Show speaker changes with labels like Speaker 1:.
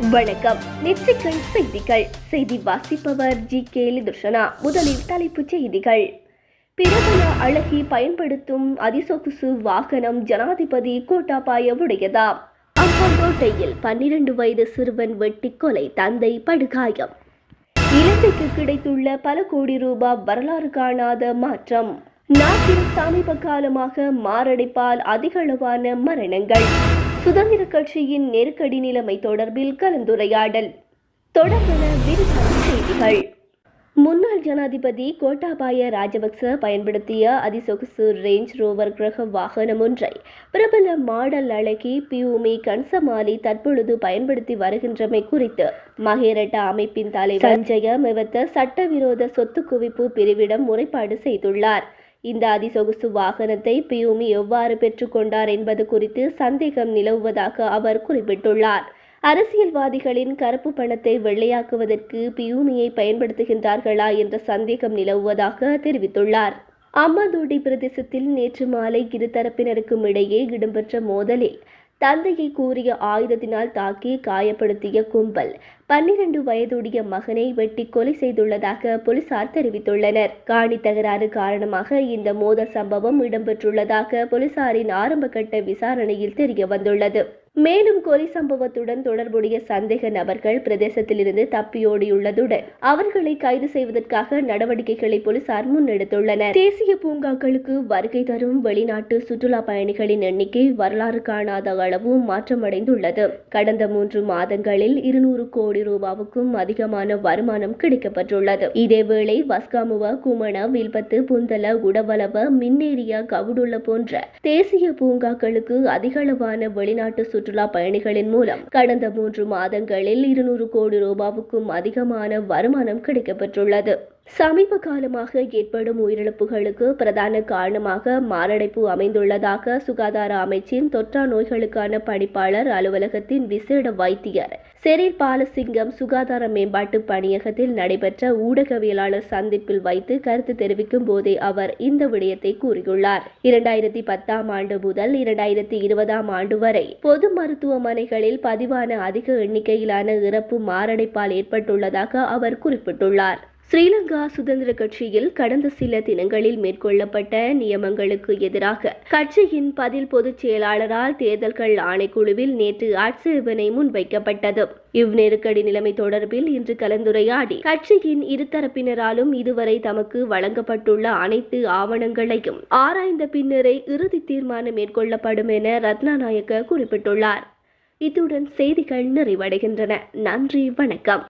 Speaker 1: வணக்கம். நெற்றிக்கண் செய்திகள். செய்தி வாசிப்பவர் ஜி கே லிதுஷனா முதலில் தலைப்புச் செய்திகள். பிரபல அழகி பயன்படுத்தும் அதிசொகுசு வாகனம் ஜனாதிபதி கோட்டாபாய உடையதா அம்பந்தோட்டையில் பன்னிரண்டு வயது சிறுவன் வெட்டி கொலை தந்தை படுகாயம். இலங்கைக்கு கிடைத்துள்ள பல கோடி ரூபாய் வரலாறு காணாத மாற்றம். நாட்டில் சமீப காலமாக மாரடைப்பால் அதிகளவான மரணங்கள். சுதந்திர கட்சியின் நெருக்கடி நிலைமை தொடர்பில் கலந்துரையாடல். தொடர்பென விரிவான செய்திகள். முன்னாள் ஜனாதிபதி கோட்டாபாய ராஜபக்ச பயன்படுத்திய அதிசொகுசு ரேஞ்ச் ரோவர் கிரக வாகனம் ஒன்றை பிரபல மாடல் அழகி பியூமி கன்சமாலி தற்பொழுது பயன்படுத்தி வருகின்றமை குறித்து மகேரட்ட அமைப்பின் தலைவர் சஞ்சய. மெவத்த சட்டவிரோத சொத்து குவிப்பு பிரிவிடம் முறைப்பாடு செய்துள்ளார். இந்த அதிசொகுசு வாகனத்தை பியூமி எவ்வாறு பெற்றுக்கொண்டார் என்பது குறித்து சந்தேகம் நிலவுவதாக அவர் குறிப்பிட்டுள்ளார். அரசியல்வாதிகளின் கருப்பு பணத்தை வெள்ளையாக்குவதற்கு பியூமியை பயன்படுத்துகின்றார்களா என்ற சந்தேகம் நிலவுவதாக தெரிவித்துள்ளார். அம்மாந்தோட்டை பிரதேசத்தில் நேற்று மாலை இருதரப்பினருக்கும் இடையே இடம்பெற்ற மோதலில் தந்தையை கூறிய ஆயுதத்தினால் தாக்கி காயப்படுத்திய கும்பல் பன்னிரண்டு வயதுடைய மகனை வெட்டி கொலை செய்துள்ளதாக போலீசார் தெரிவித்துள்ளனர். காணி தகராறு காரணமாக இந்த மோதல் சம்பவம் இடம்பெற்றுள்ளதாக போலீசாரின் ஆரம்பகட்ட விசாரணையில் தெரிய வந்துள்ளது மேலும் கொலை சம்பவத்துடன் தொடர்புடைய சந்தேக நபர்கள் பிரதேசத்திலிருந்து தப்பியோடியுள்ளதுடன் அவர்களை கைது செய்வதற்காக நடவடிக்கைகளை போலீசார் முன்னெடுத்துள்ளனர். தேசிய பூங்காக்களுக்கு வருகை தரும் வெளிநாட்டு சுற்றுலா பயணிகளின் எண்ணிக்கை வரலாறு காணாத அளவு மாற்றமடைந்துள்ளது. கடந்த மூன்று மாதங்களில் இருநூறு கோடி ரூபாவுக்கும் அதிகமான வருமானம் கிடைக்கப்பட்டுள்ளது. இதேவேளை வஸ்காமுவ குமண வில்பத்து புந்தல உடவளவ மின்னேரியா கவுடுள்ள போன்ற தேசிய பூங்காக்களுக்கு அதிகளவான வெளிநாட்டு சுற்று சுற்றுலா பயணிகளின் மூலம் கடந்த மூன்று மாதங்களில் இருநூறு கோடி ரூபாவுக்கும் அதிகமான வருமானம் கிடைக்கப்பட்டுள்ளது சமீப காலமாக ஏற்படும் உயிரிழப்புகளுக்கு பிரதான காரணமாக மாரடைப்பு அமைந்துள்ளதாக சுகாதார அமைச்சின் தொற்றா நோய்களுக்கான பணிப்பாளர் அலுவலகத்தின் விசேட வைத்தியர் செரில் பாலசிங்கம் சுகாதார மேம்பாட்டு பணியகத்தில் நடைபெற்ற ஊடகவியலாளர் சந்திப்பில் வைத்து கருத்து தெரிவிக்கும் போதே அவர் இந்த விடயத்தை கூறியுள்ளார். இரண்டாயிரத்தி பத்தாம் ஆண்டு முதல் இரண்டாயிரத்தி இருபதாம் ஆண்டு வரை பொது மருத்துவமனைகளில் பதிவான அதிக எண்ணிக்கையிலான இறப்பு மாரடைப்பால் ஏற்பட்டுள்ளதாக அவர் குறிப்பிட்டுள்ளார். ஸ்ரீலங்கா சுதந்திர கட்சியில் கடந்த சில தினங்களில் மேற்கொள்ளப்பட்ட நியமங்களுக்கு எதிராக கட்சியின் பதில் பொதுச் செயலாளரால் தேர்தல்கள் ஆணைக்குழுவில் நேற்று ஆட்சேபனை முன்வைக்கப்பட்டது. இவ்நெருக்கடி நிலைமை தொடர்பில் இன்று கலந்துரையாடி கட்சியின் இருதரப்பினராலும் இதுவரை தமக்கு வழங்கப்பட்டுள்ள அனைத்து ஆவணங்களையும் ஆராய்ந்த பின்னரே இறுதி தீர்மானம் மேற்கொள்ளப்படும் என ரத்னாநாயக்க குறிப்பிட்டுள்ளார். இத்துடன் செய்திகள் நிறைவடைகின்றன. நன்றி வணக்கம்.